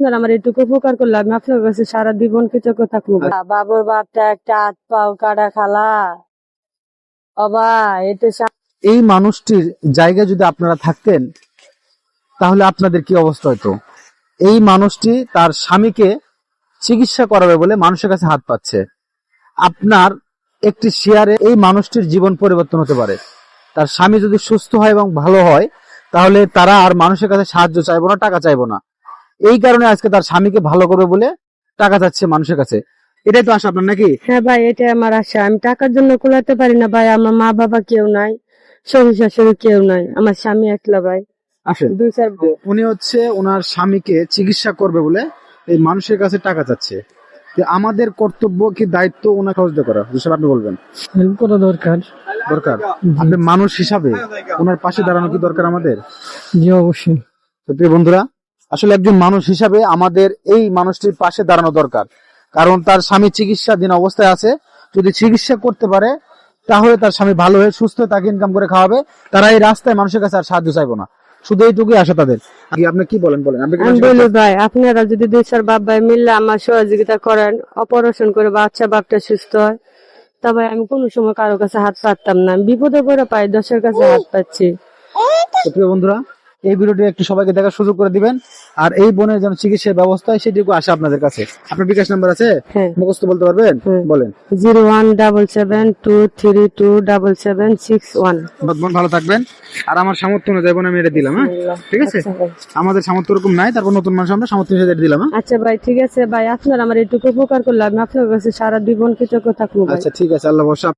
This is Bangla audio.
আপনারা আমার এটুকু উপকার করলে আমি আপনার কাছে সারা জীবন কৃতজ্ঞ থাকব। বাবুর বাপটা একটা হাত পাও কাটা খালা। বাবা এতে এই মানুষটির জায়গায় যদি আপনারা থাকতেন তাহলে আপনাদের কি অবস্থা হতো? এই মানুষটি তার স্বামীকে চিকিৎসা করাবে বলে মানুষের কাছে হাত পাচ্ছে। আপনার একটি শেয়ারে এই মানুষটির জীবন পরিবর্তন হতে পারে। তার স্বামী যদি সুস্থ হয় এবং ভালো হয় তাহলে তারা আর মানুষের কাছে সাহায্য চাইব না টাকা চাইব না। এই কারণে আজকে তার স্বামীকে ভালো করবে বলে টাকা চাচ্ছে মানুষের কাছে। এটাই তো আশা আপনার নাকি? হ্যাঁ ভাই এটাই আমার আশা। আমি টাকার জন্য কুলাতে পারি না ভাই। আমার মা বাবা কেউ নাই শ্বশুর শাশুড়ি কেউ নাই। আমার স্বামী একলা ভাই। আসেন। দুই চার উনি হচ্ছে ওনার স্বামীকে চিকিৎসা করবে বলে এই মানুষের কাছে টাকা চাচ্ছে। যে আমাদের কর্তব্য কি দায়িত্ব ওনাকে সহযোগিতা করা? হিসাবে আপনি বলবেন। হেল্প করা দরকার। দরকার? আপনি মানুষ হিসাবে ওনার পাশে দাঁড়ানো কি দরকার আমাদের? জি অবশ্যই। তো প্রিয় বন্ধুরা আসলে একজন মানুষ হিসাবে আমাদের এই মানুষটির পাশে দাঁড়ানো দরকার। কারণ তার স্বামী চিকিৎসাধীন অবস্থায় আছে। যদি চিকিৎসা করতে পারে তাহলে তার স্বামী ভালো হয়ে সুস্থ তাকে ইনকাম করে খাওয়াবে। তারা এই রাস্তায় মানুষের কাছে আর সাহায্য চাইব না। শুধু এইটুকুই আশা তাদের। আপনি কি বলেন বলেন? আমি বলি ভাই আপনারা যদি দুই চার বাপ ভাই মিললে আমার সহযোগিতা করেন অপারেশন করে বাচ্চা বাপটা সুস্থ হয় তবে আমি কোনো সময় কারও কাছে হাত পাততাম না। বিপদে পড়ে পাই দশের কাছে হাত পাচ্ছি। প্রিয় বন্ধুরা এই ভিডিওটি একটু সবাইকে দেখার সুযোগ করে দিবেন। আর এই বোনের যেন চিকিৎসার ব্যবস্থা হয় সেটুকু আসে আপনাদের কাছে। আপনার বিকাশ নাম্বার আছে? হ্যাঁ। মুখস্থ বলতে পারবেন? বলেন। Zero one double seven two three two double seven six one. বোন ভালো থাকবেন। আর আমার সামর্থ্য অনুযায়ী বোন আমি এটা দিলাম হ্যাঁ? ঠিক আছে? আচ্ছা আমাদের সামর্থ্য ওরকম নাই তারপর নতুন মানুষ আমরা সামর্থ্য হিসেবে দিলাম হ্যাঁ? আচ্ছা ভাই ঠিক আছে। ভাই আপনার আমার এটুকু উপকার করলে আমি আপনার কাছে সারা জীবন কৃতজ্ঞ থাকব আচ্ছা ঠিক আছে। আল্লাহ বর্ষা